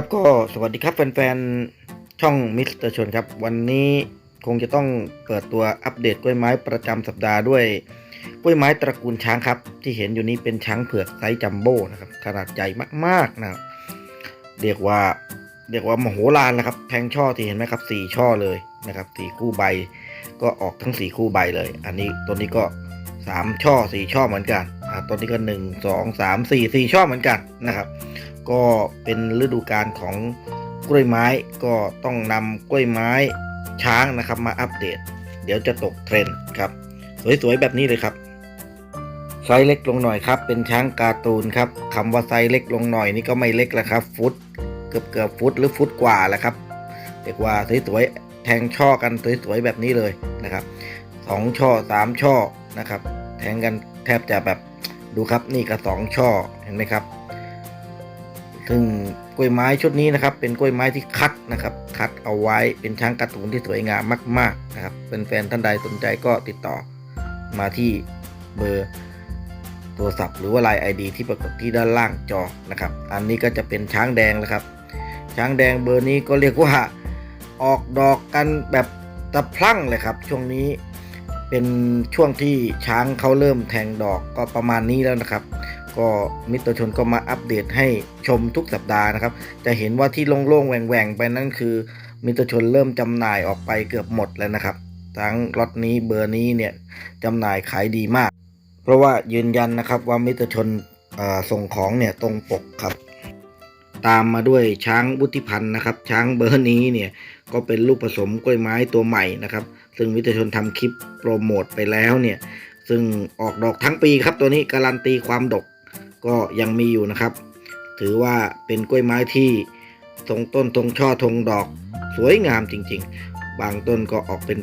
ครับก็สวัสดีครับแฟนๆช่องมิสเตอร์ชนครับ วันนี้คงจะต้องเปิดตัวอัปเดตกล้วยไม้ประจำสัปดาห์ด้วยกล้วยไม้ตระกูลช้างครับ ที่เห็นอยู่นี้เป็นช้างเผือกไซส์จัมโบ้นะครับขนาดใหญ่มากๆนะเรียกว่าเรียกว่ามโหฬารนะครับแทงช่อที่เห็นไหมครับสี่ช่อเลยนะครับสี่คู่ใบ ก็ออกทั้งสี่คู่ใบเลย อันนี้ตัวนี้ก็สามช่อสี่ช่อเหมือนกันอ่าตัวนี้ก็หนึ่งสองสามสี่สี่ช่อเหมือนกันนะครับ ก็เป็นฤดูกาลของกล้วยไม้ก็ต้องนำกล้วยไม้ช้างนะครับมาอัปเดต เดี๋ยวจะตกเทรนด์ครับ สวยๆแบบนี้เลยครับไซส์เล็กลงหน่อยครับ เป็นช้างการ์ตูนครับคำว่าไซส์เล็กลงหน่อยนี่ก็ไม่เล็กแล้วครับ ฟุตเกือบเกือบฟุตหรือฟุตกว่าแหละครับเรียกว่าสวยๆแทงช่อกันสวยๆแบบนี้เลยนะครับสองช่อสามช่อนะครับ แทงกันแทบจะแบบดูครับนี่ก็สองช่อเห็นไหมครับ ซึ่งกล้วยไม้ชุดนี้นะครับ เป็นกล้วยไม้ที่คัดนะครับ คัดเอาไว้เป็นช้างการ์ตูนที่สวยงามมากๆนะครับเป็นแฟนท่านใดสนใจก็ติดต่อมาที่เบอร์โทรศัพท์หรือว่าไลน์ ID ที่ปรากฏที่ด้านล่างจอนะครับ อันนี้ก็จะเป็นช้างแดงแล้วครับ ช้างแดงเบอร์นี้ก็เรียกว่าออกดอกกันแบบตะพลั่งเลยครับ ช่วงนี้เป็นช่วงที่ช้างเขาเริ่มแทงดอกก็ประมาณนี้แล้วนะครับ ก็มิตรชนก็มาอัปเดตให้ชมทุกสัปดาห์นะครับ จะเห็นว่าที่โล่งๆแหว่งๆไปนั่นคือ มิตรชนเริ่มจำหน่ายออกไปเกือบหมดแล้วนะครับ ทั้งล็อตนี้เบอร์นี้เนี่ยจำหน่ายขายดีมาก เพราะว่ายืนยันนะครับว่ามิตรชนส่งของเนี่ยตรงปกครับ ตามมาด้วยช้างวุฒิพันธ์นะครับ ช้างเบอร์นี้เนี่ยก็เป็นลูกผสมกล้วยไม้ตัวใหม่นะครับ ซึ่งมิตรชนทำคลิปโปรโมทไปแล้วเนี่ยซึ่งออกดอกทั้งปีครับตัวนี้การันตีความดก ก็ยังมีอยู่นะครับ ถือว่าเป็นกล้วยไม้ที่ทรงต้นทรงช่อทรงดอกสวยงามจริง ๆ บางต้นก็ออกเป็น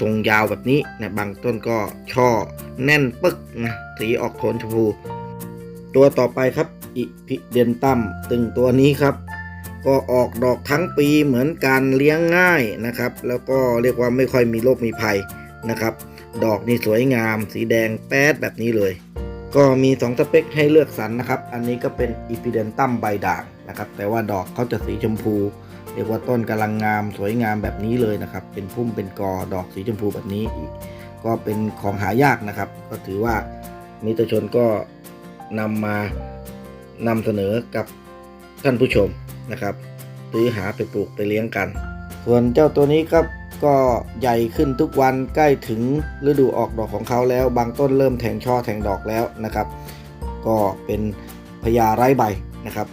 ทรงยาวแบบนี้นะบางต้นก็ช่อแน่นปึ๊กนะสีออกโทนชมพู ตัวต่อไปครับอิพิเดนตัมตึงตัวนี้ครับ ก็ออกดอกทั้งปีเหมือนการเลี้ยงง่ายนะครับ แล้วก็เรียกว่าไม่ค่อยมีโรคมีภัยนะครับ ดอกนี่สวยงาม สีแดงแป๊ดแบบนี้เลย ก็มี 2 สเปคให้เลือกสรรนะครับ อันนี้ก็เป็นอีพิเดนตัมใบด่างนะครับ แต่ว่าดอกเขาจะสีชมพู เรียกว่าต้นกำลังงามสวยงามแบบนี้เลยนะครับ เป็นพุ่มเป็นกอดอกสีชมพูแบบนี้อีก ก็เป็นของหายากนะครับ ก็ถือว่ามิตรชนก็นำมานำเสนอกับท่านผู้ชมนะครับซื้อหาไปปลูกไปเลี้ยงกัน ส่วนเจ้าตัวนี้ครับ ก็ใหญ่ขึ้นทุกวันใกล้ถึงฤดูออกดอกของเขาแล้ว บางต้นเริ่มแทงช่อแทงดอกแล้วนะครับ ก็เป็นพญาไร้ใบนะครับ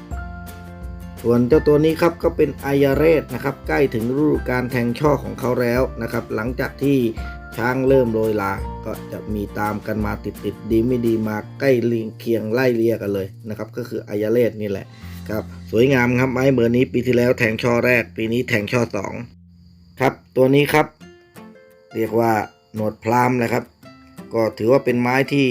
ส่วนเจ้าตัวนี้ครับก็เป็นไอยาเรศนะครับ ใกล้ถึงฤดูการแทงช่อของเขาแล้วนะครับ หลังจากที่ช้างเริ่มโรยลา ก็จะมีตามกันมาติดติดดีไม่ดีมาใกล้เลียงเคียงไล่เลียกันเลยนะครับ ก็คือไอยาเรศนี่แหละครับ สวยงามครับไม้เบอร์นี้ปีที่แล้วแทงช่อแรก ปีนี้แทงช่อสอง ครับตัวนี้ครับ เรียกว่าหนวดพรามเลยครับ ก็ถือว่าเป็นไม้ที่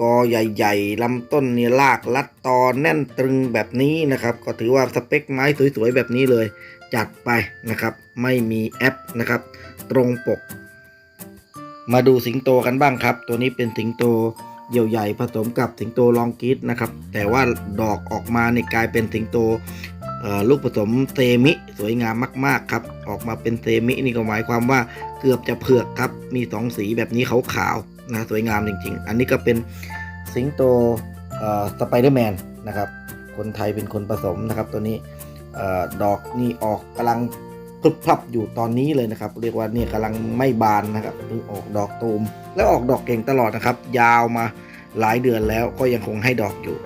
กอใหญ่ๆลำต้นเนี่ยลากลัดตอแน่นตรึงแบบนี้นะครับ ก็ถือว่าสเปคไม้สวยๆแบบนี้เลย จัดไปนะครับ ไม่มีแอปนะครับ ตรงปก มาดูสิงโตกันบ้างครับ ตัวนี้เป็นสิงโตเหี่ยวใหญ่ผสมกับสิงโตลองกีดนะครับ แต่ว่าดอกออกมาในกลายเป็นสิงโต ลูกผสมเซมิสวยงามมาก ๆ ครับ ออกมาเป็นเซมินี่ก็หมายความว่าเกือบจะเผือกครับ มีสองสีแบบนี้ขาวๆนะสวยงามจริง ๆ อันนี้ก็เป็นสิงโตสไปเดอร์แมนนะครับ คนไทยเป็นคนผสมนะครับ ตัวนี้อดอกนี่ออกกำลังพรึบพรับอยู่ตอนนี้เลยนะครับ เรียกว่าเนี่ยกำลังไม่บานนะครับเพิ่งออกดอกตูม แล้วออกดอกเก่งตลอดนะครับ ยาวมาหลายเดือนแล้วก็ยังคงให้ดอกอยู่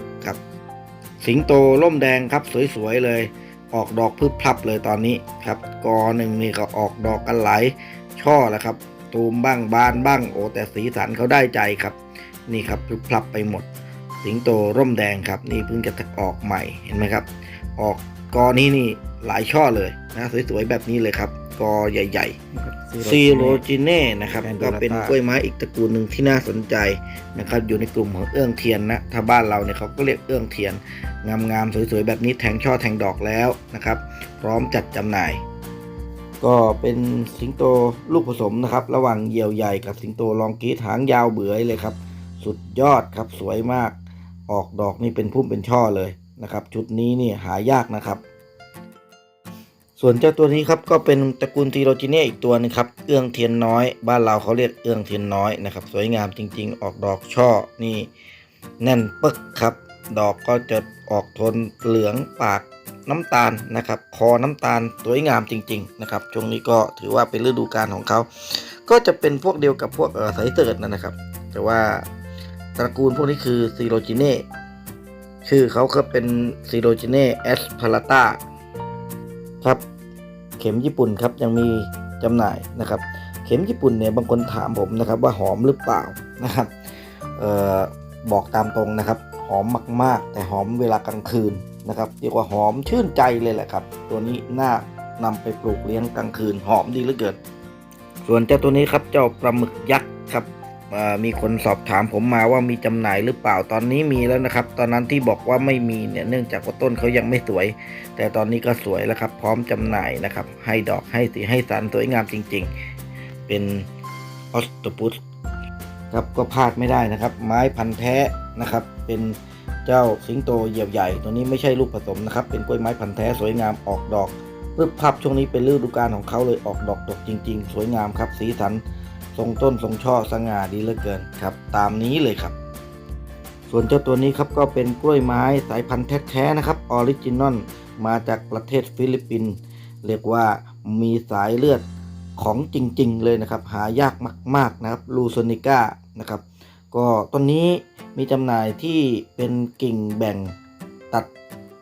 สิงโตร่มแดงครับสวยๆเลย ออกดอกพึบพลับเลยตอนนี้ครับกอหนึ่งนี่ก็ออกดอกกันหลายช่อแล้วครับตูมบ้างบานบ้างโอ้แต่สีสันเขาได้ใจครับ นี่ครับพึบพลับไปหมด สิงโตร่มแดงครับ นี่เพิ่งจะออกใหม่เห็นไหมครับ ออกกอนี้นี่หลายช่อเลยนะสวยๆแบบนี้เลยครับ กอใหญ่ๆซีโรจิเน่นะครับแอนโดก็ราต้าเป็นกล้วยไม้อีกตระกูลหนึ่งที่น่าสนใจนะครับอยู่ในกลุ่มของเอื้องเทียนนะถ้าบ้านเราเนี่ยเขาก็เรียกเอื้องเทียน งามๆสวยๆแบบนี้แทงช่อแทงดอกแล้วนะครับ พร้อมจัดจำหน่าย ก็เป็นสิงโตลูกผสมนะครับ ระหว่างเหยี่ยวใหญ่กับสิงโตลองกรีดหางยาวเบื้อยเลยครับ สุดยอดครับสวยมาก ออกดอกนี่เป็นพุ่มเป็นช่อเลยนะครับ ชุดนี้นี่หายากนะครับ ส่วนเจ้าตัวนี้ครับก็เป็นตระกูลทีโรจิเนีอีกตัวหนึงครับ เอื้องเทียนน้อย บ้านเราเขาเรียกเอื้องเทียนน้อยนะครับ สวยงามจริง ๆ ออกดอกช่อนี่แน่นปึกครับ ดอกก็จะออกโทนเหลืองปากน้ำตาลนะครับ คอน้ำตาลสวยงามจริง ๆ นะครับ ช่วงนี้ก็ถือว่าเป็นฤดูกาลของเขา ก็จะเป็นพวกเดียวกับพวกเออสายเติร์ดนะนะครับ แต่ว่าตระกูลพวกนี้คือซีโรจิเน่ชื่อเขาก็เป็นซีโรจิเน่แอสพาราตา ครับ เข็มญี่ปุ่นครับยังมีจำหน่ายนะครับ เข็มญี่ปุ่นเนี่ยบางคนถามผมนะครับว่าหอมหรือเปล่านะครับออบอกตามตรงนะครับ หอมมาก ๆ แต่หอมเวลากลางคืนนะครับเรียกว่าหอมชื่นใจเลยแหละครับ ตัวนี้น่านำไปปลูกเลี้ยงกลางคืนหอมดีเหลือเกิน ส่วนเจ้าตัวนี้ครับเจ้าปลาหมึกยักษ์ครับ มีคนสอบถามผมมาว่ามีจำหน่ายหรือเปล่าตอนนี้มีแล้วนะครับ ตอนนั้นที่บอกว่าไม่มีเนี่ยเนื่องจากว่าต้นเขายังไม่สวย แต่ตอนนี้ก็สวยแล้วครับ พร้อมจำหน่ายนะครับ ให้ดอกให้สีให้สันสวยงามจริง ๆ เป็นออสโตปุสครับก็พลาดไม่ได้นะครับ ไม้พันธุ์แท้นะครับ เป็นเจ้าสิงโตเหยียบใหญ่ ตัวนี้ไม่ใช่ลูกผสมนะครับ เป็นกล้วยไม้พันธุ์แท้สวยงามออกดอกพึบพับช่วงนี้เป็นฤดูกาลของเขาเลยออกดอกดกจริง ๆ สวยงามครับ สีสัน ทรงต้นทรงช่อสง่าดีเหลือเกินครับ ตามนี้เลยครับ ส่วนเจ้าตัวนี้ครับก็เป็นกล้วยไม้สายพันธุ์แท้ๆนะครับออริจินอลมาจากประเทศฟิลิปปินส์เรียกว่ามีสายเลือดของจริงๆ เลยนะครับ หายากมาก ๆนะครับลูโซนิก้านะครับ ก็ต้นนี้มีจำหน่ายที่เป็นกิ่งแบ่งตัด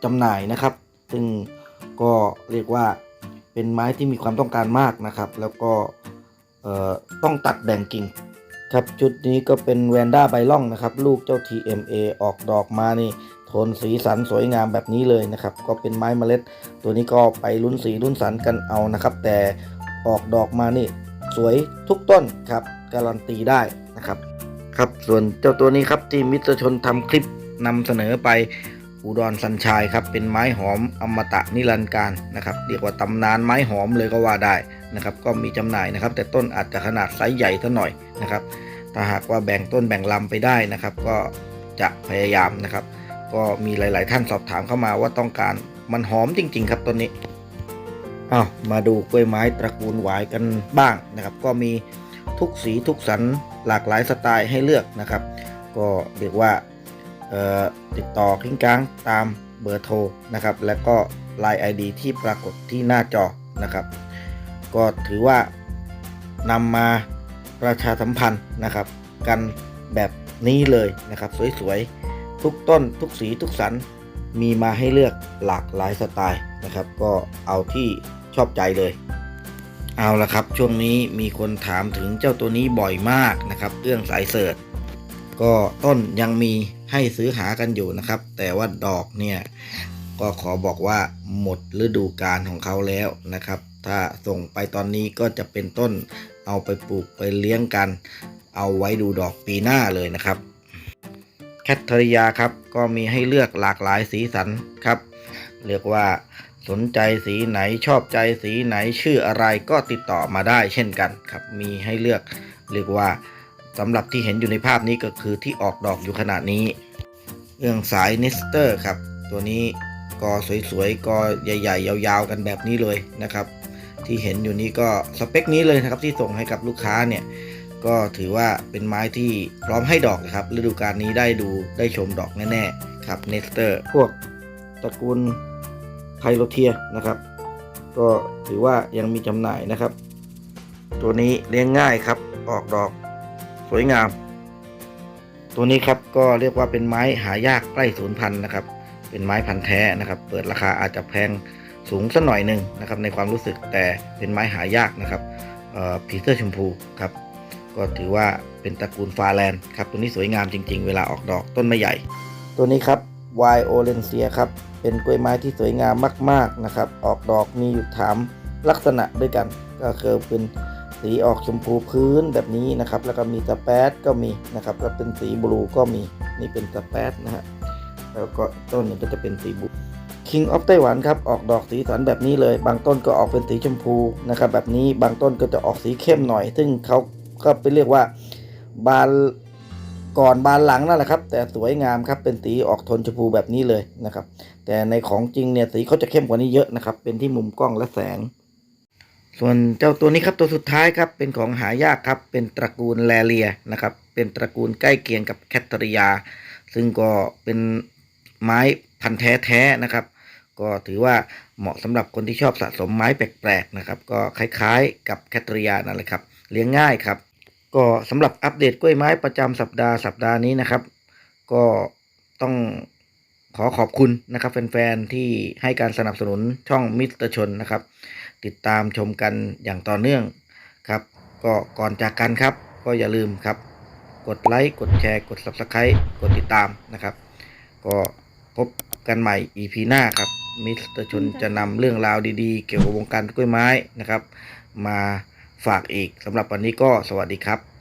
จำหน่ายนะครับ ซึ่งก็เรียกว่าเป็นไม้ที่มีความต้องการมากนะครับ แล้วก็ ต้องตัดแบ่งกิ่งครับชุดนี้ก็เป็นแวนด้าไบล่องนะครับ ลูกเจ้า TMA ออกดอกมานี่โทนสีสันสวยงามแบบนี้เลยนะครับ ก็เป็นไม้เมล็ด ตัวนี้ก็ไปลุ้นสีลุ้นสันกันเอานะครับ แต่ออกดอกมานี่สวยทุกต้นครับ การันตีได้นะครับ ครับส่วนเจ้าตัวนี้ครับที่มิตรชนทำคลิปนำเสนอไปอุดรสัญชัยครับเป็นไม้หอมอมตะนิรันดร์การนะครับเรียกว่าตำนานไม้หอมเลยก็ว่าได้ นะครับก็มีจำหน่ายนะครับ แต่ต้นอาจจะขนาดไซส์ใหญ่ซะหน่อยนะครับ ถ้าหากว่าแบ่งต้นแบ่งลำไปได้นะครับ ก็จะพยายามนะครับ ก็มีหลาย ๆ ท่านสอบถามเข้ามาว่าต้องการมันหอมจริง ๆ ครับต้นนี้อ้าวมาดูกล้วยไม้ตระกูลหวายกันบ้างนะครับ ก็มีทุกสีทุกสันหลากหลายสไตล์ให้เลือกนะครับ ก็เรียกว่าติดต่อคลิงกลางตามเบอร์โทรนะครับ และก็ Line ID ที่ปรากฏที่หน้าจอนะครับ ก็ถือว่านำมาประชาสัมพันธ์นะครับ กันแบบนี้เลยนะครับ สวยๆ ทุกต้นทุกสีทุกสันมีมาให้เลือกหลากหลายสไตล์นะครับ ก็เอาที่ชอบใจเลย เอาละครับ ช่วงนี้มีคนถามถึงเจ้าตัวนี้บ่อยมากนะครับเรื่องสายเสิร์ชก็ต้นยังมีให้ซื้อหากันอยู่นะครับ แต่ว่าดอกเนี่ยก็ขอบอกว่าหมดฤดูกาลของเขาแล้วนะครับ ถ้าส่งไปตอนนี้ก็จะเป็นต้นเอาไปปลูกไปเลี้ยงกัน เอาไว้ดูดอกปีหน้าเลยนะครับ แคทเทอริยาครับก็มีให้เลือกหลากหลายสีสันครับ เรียกว่าสนใจสีไหนชอบใจสีไหนชื่ออะไรก็ติดต่อมาได้เช่นกันครับ มีให้เลือกเรียกว่าสำหรับที่เห็นอยู่ในภาพนี้ก็คือที่ออกดอกอยู่ขนาดนี้เรื่องสายนิสเตอร์ครับ ตัวนี้กอสวยๆกอใหญ่ ๆ ยาวๆ กันแบบนี้เลยนะครับ ที่เห็นอยู่นี้ก็สเปคนี้เลยนะครับที่ส่งให้กับลูกค้าเนี่ยก็ถือว่าเป็นไม้ที่พร้อมให้ดอกนะครับฤดูกาลนี้ได้ดูได้ชมดอกแน่ๆครับเนสเตอร์พวกตระกูลไพโรเทียนะครับ ก็ถือว่ายังมีจำหน่ายนะครับ ตัวนี้เลี้ยงง่ายครับออกดอกสวยงาม ตัวนี้ครับก็เรียกว่าเป็นไม้หายากใกล้สูญพันธุ์นะครับ เป็นไม้พันธุ์แท้นะครับ เปิดราคาอาจจะแพง สูงสักหน่อยหนึ่งนะครับในความรู้สึกแต่เป็นไม้หายากนะครับผีเสื้อชมพูครับก็ถือว่าเป็นตระกูลฟาแลนด์ครับตัวนี้สวยงามจริง ๆ เวลาออกดอกต้นไม่ใหญ่ ตัวนี้ครับไวโอเลนเซียครับเป็นกล้วยไม้ที่สวยงามมากๆนะครับ ออกดอกมีอยู่ถามลักษณะด้วยกัน ก็คือเป็นสีออกชมพูพื้นแบบนี้นะครับ แล้วก็มีสเปซก็มีนะครับแล้วเป็นสีบลูก็มีนี่เป็นสเปซนะฮะแล้วก็ต้นนึงก็จะเป็นสีบลู King of ไต้หวันครับออกดอกสีสันแบบนี้เลย บางต้นก็ออกเป็นสีชมพูนะครับแบบนี้บางต้นก็จะออกสีเข้มหน่อย ซึ่งเขาก็ไปเรียกว่าบานก่อนบานหลังนั่นแหละครับ แต่สวยงามครับเป็นสีออกโทนชมพูแบบนี้เลยนะครับ แต่ในของจริงเนี่ยสีเขาจะเข้มกว่านี้เยอะนะครับ เป็นที่มุมกล้องและแสง ส่วนเจ้าตัวนี้ครับตัวสุดท้ายครับเป็นของหายากครับ เป็นตระกูลแลเลียนะครับ เป็นตระกูลใกล้เคียงกับแคทเธอริยา ซึ่งก็เป็นไม้พันธุ์แท้ๆนะครับ ก็ถือว่าเหมาะสำหรับคนที่ชอบสะสมไม้แปลกๆนะครับ ก็คล้ายๆ กับแคทริยานั่นแหละครับ เลี้ยงง่ายครับ ก็สำหรับอัปเดตกล้วยไม้ประจำสัปดาห์สัปดาห์นี้นะครับ ก็ต้องขอขอบคุณนะครับแฟนๆที่ให้การสนับสนุนช่องมิสเตอร์ชนนะครับ ติดตามชมกันอย่างต่อเนื่องครับ ก็ก่อนจากกันครับ ก็อย่าลืมครับ กดไลค์กดแชร์ กด Subscribe กดติดตามนะครับ ก็พบกันใหม่ EP หน้าครับ มิสเตอร์ชนจะนำเรื่องราวดีๆ เกี่ยวกับวงการกล้วยไม้นะครับ มาฝากอีกสำหรับวันนี้ก็สวัสดีครับ